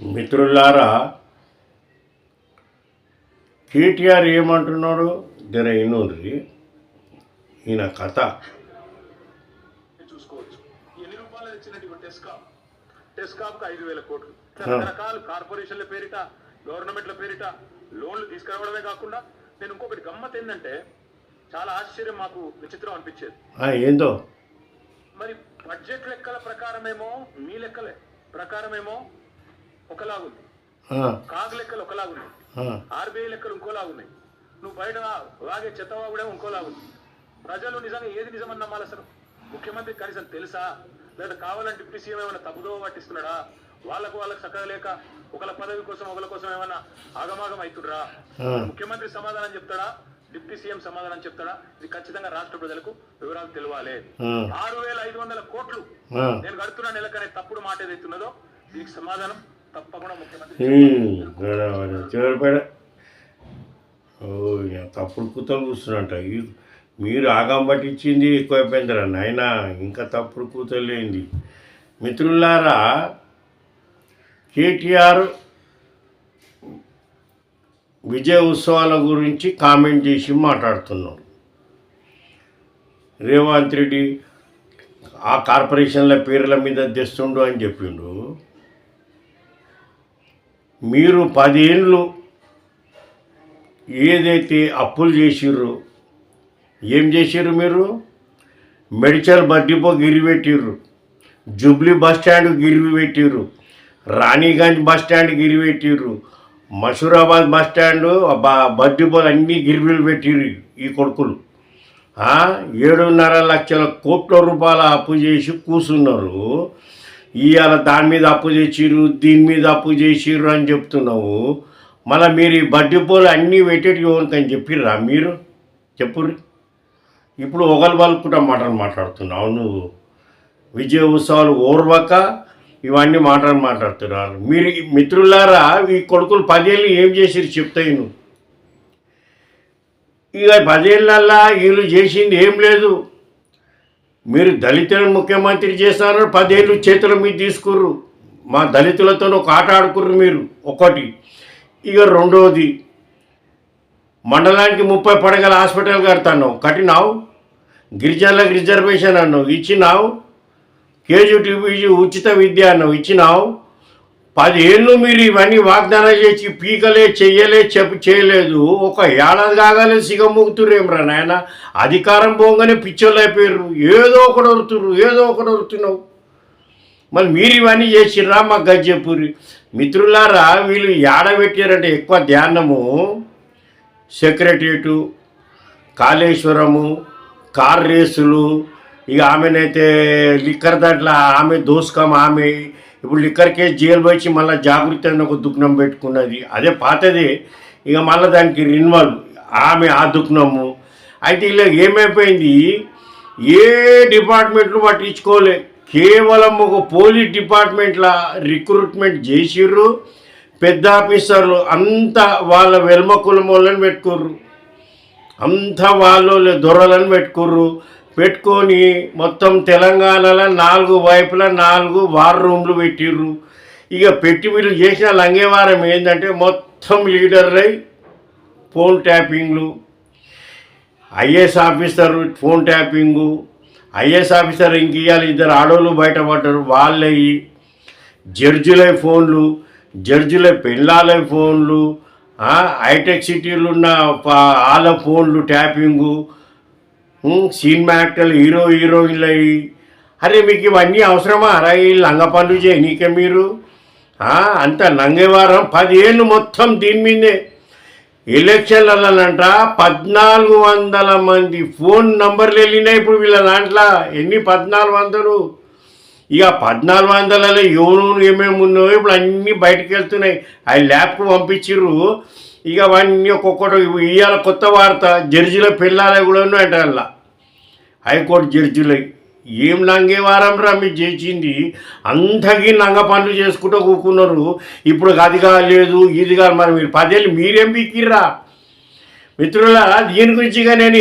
మిత్రులారా కేటీఆర్ ఏమంటున్నాడు? జర ఇన్నూరి ఈయన కథ. చూసుకోవచ్చు. ఎన్ని రూపాయలు ఇచ్చినటువంటి టెస్కాప్ ఐదు వేల కోట్లు. రకరకాల కార్పొరేషన్ల పేరిట గవర్నమెంట్ల పేరిట లోన్లు తీసుకురావడమే కాకుండా నేను ఇంకొకటి గమ్మత్ ఏంటంటే చాలా ఆశ్చర్యం మాకు విచిత్రం అనిపించేది. ఏందో? మరి బడ్జెట్ లెక్కల ప్రకారమేమో మీ లెక్కలే. ప్రకారమేమో ఒకలాగుంది. కాగ్ లెక్కలు ఒకలాగున్నాయి. ఆర్బీఐ లెక్కలు ఇంకోలాగున్నాయి. నువ్వు బయట వాగే చెత్తవాగుడేమో ఇంకోలాగుంది. ప్రజలు నిజంగా ఏది నిజమని నమ్మాలి అసలు? ముఖ్యమంత్రి కనీసం తెలుసా? లేదా కావాలని డిప్యూటీ సీఎం ఏమైనా తప్పుదో పట్టిస్తున్నాడా? వాళ్ళకు వాళ్ళకి చక్కగా లేక ఒకళ్ళ పదవి కోసం ఒకళ్ళ కోసం ఏమైనా ఆగమాగం అవుతుడ్రా. ముఖ్యమంత్రి సమాధానం చెప్తాడా? డిప్యూటీ సీఎం సమాధానం చెప్తాడా? ఇది ఖచ్చితంగా రాష్ట్ర ప్రజలకు వివరాలు తెలియాలి ఆరు వేల ఐదు వందల కోట్లు. నేను కడుతున్న నెలకనే తప్పుడు మాట ఏదైతున్నదో దీనికి సమాధానం ఓ తప్పుడు కూతలు కూర్చున్నట్ట మీరు ఆగం పట్టించింది ఎక్కువైపోయిందిరా నాయన ఇంకా తప్పుడు కూతలు లేనిది. మిత్రులారా కేటీఆర్ విజయ ఉత్సవాల గురించి కామెంట్ చేసి మాట్లాడుతున్నాడు. రేవంత్ రెడ్డి ఆ కార్పొరేషన్ల పేర్ల మీద తెస్తుండు అని చెప్పిండు. మీరు పదేళ్ళు ఏదైతే అప్పులు చేసిర్రు ఏం చేసిర్రు మీరు? మెడిచల్ బడ్డీపో గిరివి పెట్టిర్రు జూబ్లీ బస్ స్టాండ్ గిరివి పెట్టిర్రు రాణిగంజ్ బస్ స్టాండ్ గిరివి పెట్టిర్రు మషూరాబాద్ బస్ స్టాండ్ బడ్డీపోలు అన్నీ గిరివిలు పెట్టిర్రు ఈ కొడుకులు. ఏడున్నర లక్షల కోట్ల రూపాయల అప్పు చేసి కూర్చున్నారు ఇవాళ దాని మీద అప్పు చేసిర్రు దీని మీద అప్పు చేసిర్రు అని చెప్తున్నావు. మళ్ళీ మీరు ఈ బడ్డీ పూలు అన్నీ పెట్టేటి అని చెప్పిర్రా మీరు? చెప్పుర్రి. ఇప్పుడు ఒకరు పలుకుంటా మాటలు మాట్లాడుతున్నావు నువ్వు. విజయ ఉత్సవాలు ఓర్వక ఇవన్నీ మాటలు మాట్లాడుతున్నారు. మీరు మిత్రులారా ఈ కొడుకులు పదేళ్ళు ఏం చేసిర్రు చెప్తాయి నువ్వు. ఇక పదేళ్ళల్లా వీళ్ళు చేసింది ఏం లేదు. మీరు దళితులను ముఖ్యమంత్రి చేశారు పదేళ్ళు చేతుల మీద తీసుకుర్రు. మా దళితులతో ఒక ఆట ఆడుకుర్రు మీరు. ఒకటి. ఇక రెండోది. మండలానికి ముప్పై పడగల హాస్పిటల్ కడతాను కట్టినావు? గిరిజనులకు రిజర్వేషన్ అన్నావు. ఇచ్చినావు? కేజీ కేజీటీవీ ఉచిత విద్య అన్నావు. ఇచ్చినావు? పదేళ్ళు మీరు ఇవన్నీ వాగ్దానాలు చేసి పీకలే చెయ్యలే చెప్పు చేయలేదు. ఒక ఏడాది కాగానే సిగమ్ముగుతుర్రేమ్రా నాయన. అధికారం పోగానే పిచ్చోళ్ళు అయిపోయారు ఏదో ఒకటి వరుతుర్రు ఏదో ఒకటి వరుతున్నావు మళ్ళీ మీరు ఇవన్నీ చేసిర్రా మాకు గజ్జెపూరి? మిత్రులారా వీళ్ళు ఏడబెట్టారంటే ఎక్కువ ధ్యానము. సెక్రటరియటు కాళేశ్వరము కార్ రేసులు. ఇక ఆమెనైతే లిక్కర్ దాంట్లో ఆమె దోసుకం ఆమె ఇప్పుడు లిక్కర్ కేసు జైలు వచ్చి మళ్ళీ జాగృతి అని ఒక దుఃఖం పెట్టుకున్నది. అదే పాతదే. ఇక మళ్ళీ దానికి రిన్వాల్వ్ ఆమె ఆ దుఃఖనము అయితే ఇలా ఏమైపోయింది? ఏ డిపార్ట్మెంట్లు పట్టించుకోలే. కేవలం ఒక పోలీస్ డిపార్ట్మెంట్ల రిక్రూట్మెంట్ చేసిర్రు. పెద్ద ఆఫీసర్లు. అంతా వాళ్ళ వెల్మ కులమోళ్ళని పెట్టుకుర్రు. అంతా వాళ్ళు దొరలను పెట్టుకుర్రు. పెట్టుకొని మొత్తం తెలంగాణలో నాలుగు వైపులా నాలుగు వార్ రూమ్లు పెట్టిర్రు. ఇక పెట్టి వీళ్ళు చేసిన లంగేవారం ఏంటంటే మొత్తం లీడర్లై phone ట్యాపింగ్లు IAS officer phone tapping IAS officer ఇంక ఇవ్వాలి ఇద్దరు ఆడోళ్ళు బయటపడ్డారు వాళ్ళవి జడ్జిలై ఫోన్లు జడ్జిలై పెళ్ళాలై ఫోన్లు హైటెక్ సిటీలు ఉన్న వాళ్ళ ఫోన్లు ట్యాపింగు సినిమా యాక్టర్లు హీరో హీరోయిన్లు. అయ్యి అరే మీకు ఇవన్నీ అవసరమా? అరా ఈ లంగ పనులు మీరు. అంత నంగేవారం పదేళ్ళు మొత్తం దీని మీదే. ఎలక్షన్లనంట పద్నాలుగు వందల మంది ఫోన్ నంబర్లు వెళ్ళినాయి ఇప్పుడు వీళ్ళ దాంట్లో. ఎన్ని? పద్నాలుగు వందలు. ఇక పద్నాలుగు వందలలో ఎవరు ఏమేమి ఉన్నాయో ఇప్పుడు అన్నీ బయటకు వెళ్తున్నాయి. ఆ ల్యాబ్కు పంపించిర్రు. ఇక అవన్నీ ఒక్కొక్కటి ఇవాళ కొత్త వార్త జడ్జిల పిల్లలు కూడా అంట అలా హైకోర్టు జడ్జిలు. ఏం నంగే వారం రా మీరు చేసింది? అంతకీ నంగ పనులు చేసుకుంటూ కూకున్నారు. ఇప్పుడు అది కాలేదు ఇది కాదు మరి మీరు పదేళ్ళు మీరేం పీకిర్రా మిత్రుల దీని ఇక నేను